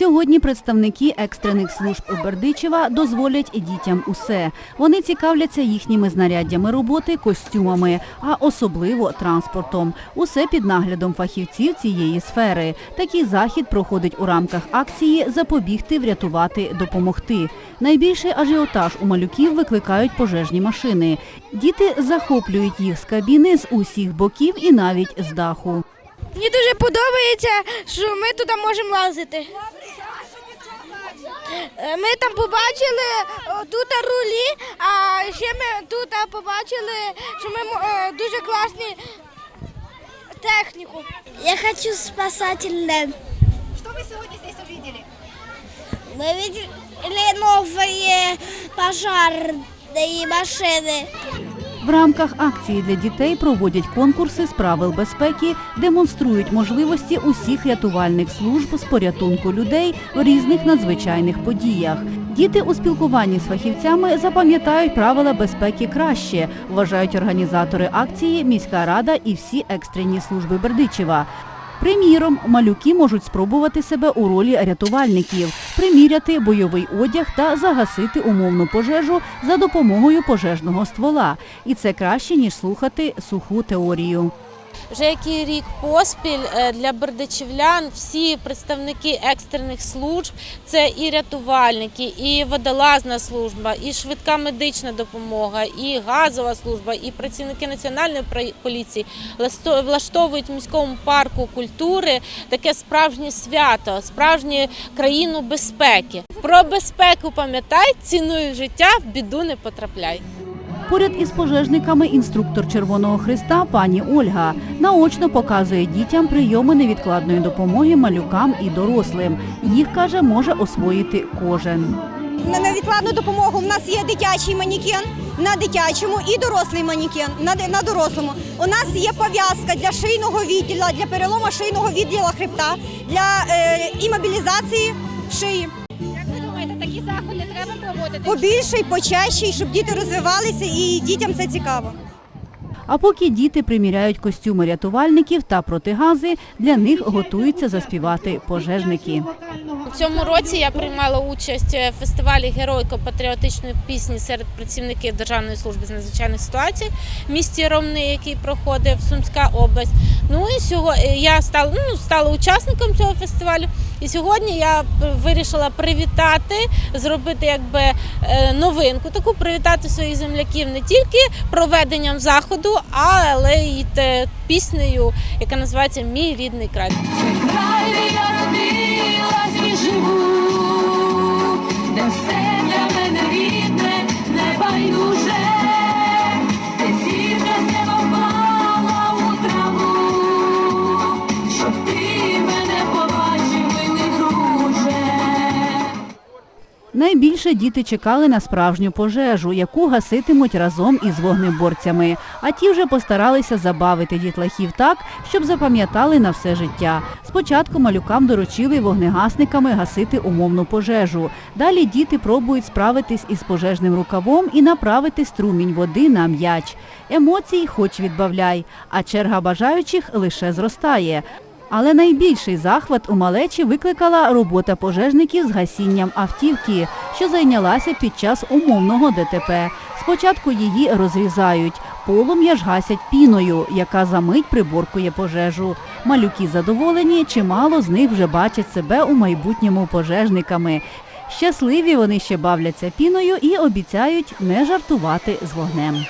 Сьогодні представники екстрених служб Бердичева дозволять дітям усе. Вони цікавляться їхніми знаряддями роботи, костюмами, а особливо транспортом. Усе під наглядом фахівців цієї сфери. Такий захід проходить у рамках акції Запобігти, врятувати, допомогти. Найбільший ажіотаж у малюків викликають пожежні машини. Діти захоплюють їх з кабіни з усіх боків і навіть з даху. Мені дуже подобається, що ми туди можемо лазити. Е, Ми там побачили тут рулі, а ще ми тут побачили, що ми е, дуже класні техніку. Я хочу спасательне. Что вы сегодня здесь увидели? Ми видели нові пожарні машини. В рамках акції для дітей проводять конкурси з правил безпеки, демонструють можливості усіх рятувальних служб з порятунку людей в різних надзвичайних подіях. Діти у спілкуванні з фахівцями запам'ятають правила безпеки краще, вважають організатори акції, міська рада і всі екстрені служби Бердичева. Приміром, малюки можуть спробувати себе у ролі рятувальників, приміряти бойовий одяг та загасити умовну пожежу за допомогою пожежного ствола. І це краще ніж слухати суху теорію. Вже який рік поспіль е, для бердичівлян всі представники екстрених служб це і рятувальники, і водолазна служба, і швидка медична допомога, і газова служба, і працівники національної поліції влаштовують в міському парку культури таке справжнє свято, справжню країну безпеки. Про безпеку пам'ятай, цінуй життя, в біду не потрапляй. Поряд із пожежниками інструктор Червоного Христа пані Ольга наочно показує дітям прийоми невідкладної допомоги малюкам і дорослим. Їх каже, може освоїти кожен. На невідкладну допомогу в нас є дитячий манікен на дитячому і дорослий манікен на, на дорослому. У нас є пов'язка для шийного відділа, для перелому шийного відділу хребта, для е, імобілізації шиї. Такі заходи треба проводити? Побільше і почаще, щоб діти розвивалися, і дітям це цікаво. А поки діти приміряють костюми рятувальників та протигази, для них готуються заспівати пожежники. У цьому році я приймала участь в фестивалі геройко-патріотичної пісні серед працівників Державної служби з надзвичайних ситуацій в місті Ромни, який проходив Сумська область. Ну і сьогодні я стала, ну, стала учасником цього фестивалю. І сьогодні я вирішила привітати, зробити якби е, новинку, таку привітати своїх земляків не тільки проведенням заходу, але й піснею, яка називається Мій рідний край. Найбільше діти чекали на справжню пожежу, яку гаситимуть разом із вогнеборцями. А ті вже постаралися забавити дітлахів так, щоб запам'ятали на все життя. Спочатку малюкам доручили вогнегасниками гасити умовну пожежу. Далі діти пробують справитись із пожежним рукавом і направити струмінь води на м'яч. Емоцій хоч відбавляй, а черга бажаючих лише зростає. Але найбільший захват у малечі викликала робота пожежників з гасінням автівки, що зайнялася під час умовного ДТП. Спочатку її розрізають, полум'я ж гасять піною, яка за мить приборкує пожежу. Малюки задоволені, чимало з них вже бачать себе у майбутньому пожежниками. Щасливі вони ще бавляться піною і обіцяють не жартувати з вогнем.